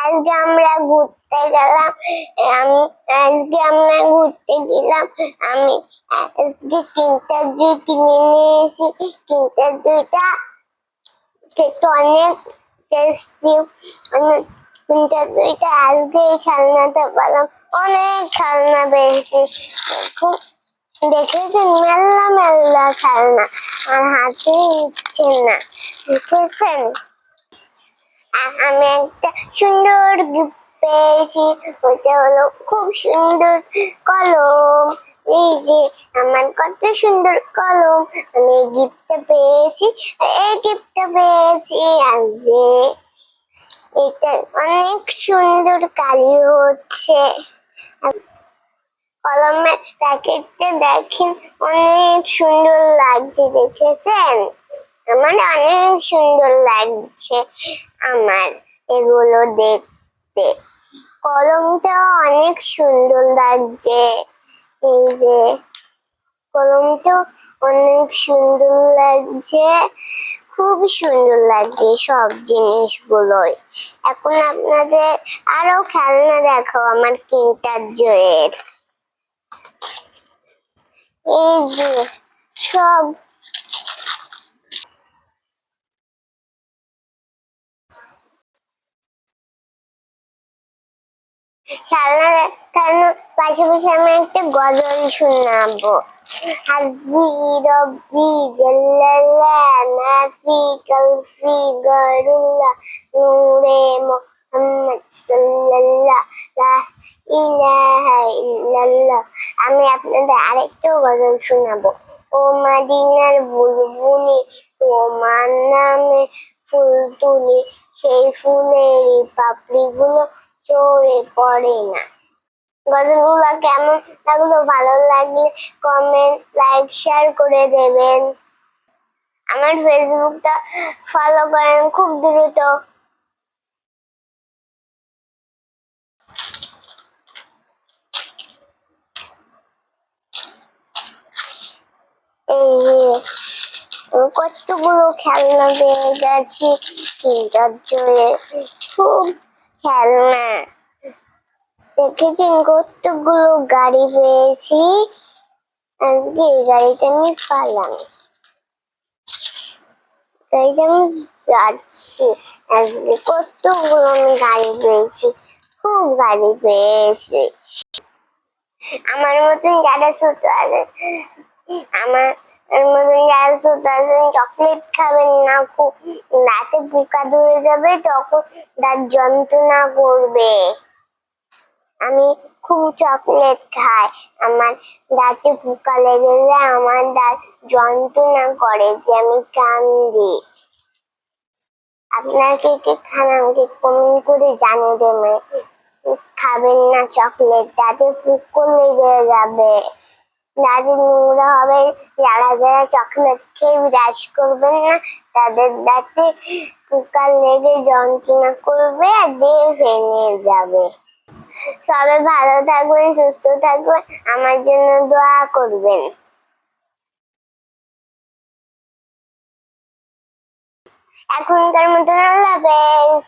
আজকে আমরা ঘুরতে গেলাম, আমি আজকে আমরা ঘুরতে গেলাম, আমি আজকে কিনটার জুই কিনে নিয়ে এসি কিনটার জুইটা খেতে অনেক টেস্টি আমি কিনটার জুইটা আজকে এই খেলনাটা পেলাম। অনেক খেলনা পেয়েছি। খুব দেখেছেন? মেলা মেলা খেলনা। আর হাতে নিচ্ছে না। দেখেছেন? আমি একটা সুন্দর গিফট পেয়েছি। ওইটা হলো খুব সুন্দর কলম। এই যে আমার কত সুন্দর কলম। আমি এই গিফটটা পেয়েছি। এই গিফটটা পেয়েছি আজকে। এটা অনেক সুন্দর কালি হচ্ছে। কলমের প্যাকেটটা দেখেন, অনেক সুন্দর লাগছে, দেখেছেন? আমার অনেক সুন্দর লাগছে। আমার এগুলো দেখতে। কলমটা অনেক সুন্দর লাগছে। এই যে, কলমটা অনেক সুন্দর লাগছে। খুব সুন্দর লাগছে সব জিনিসগুলোই। এখন আপনাদের আরও খেলনা দেখাও আমার কিনটার জয়ের। এই যে, সব খেলনা আমি একটা গজল হাসবি কলফি গরুল্লাহ নূরে মোহাম্মদ সাল্লাল্লাহ আমি আপনাদের আরেকটাও গজল শোনাবো। ও মাদিনার বুলবুলি তোমার নামে ফুল তুলি সেই ফুলের পাপড়িগুলো চড়ে পড়ে না। গজলগুলো কেমন লাগল? ভালো লাগলে কমেন্ট লাইক শেয়ার করে দেবেন। আমার ফেসবুকটা ফলো করেন খুব দ্রুত এই যে কতগুলো খেলনা পেয়ে গেছি? তিনটার জন্য খুব খেলনা। দেখেছেন কতগুলো গাড়ি পেয়েছি? আজকে এই গাড়িতে আমি পালাম। গাড়িতে আমি যাচ্ছি আজকে কতগুলো আমি গাড়ি পেয়েছি? খুব গাড়ি পেয়েছি। আমার মতন যারা ছোট আছে আমার চকলেট খাবেন না রাতে পোকা ধরে যাবে তখন তার যন্ত্রণা করবে। আমি খুব চকলেট খাই, আমার দাঁতে পোকা লেগে যায় আমার দাঁত যন্ত্রণা করে যে আমি কান্দি। আপনার কে কে খান আমাকে কমেন্ট করে জানিয়ে দেবে খাবেন না চকলেট দাঁতে পোকা লেগে যাবে। নোংরা হবে, যারা যারা চকলেট খেয়ে বিরাজ করবেন না, তাদের দাঁতে পোকা লেগে যন্ত্রণা করবে আর দিয়ে ভেঙে যাবে। সবাই ভালো থাকবেন, সুস্থ থাকবেন, আমার জন্য দোয়া করবেন। এখনকার মতন আল্লাহ হাফেজ।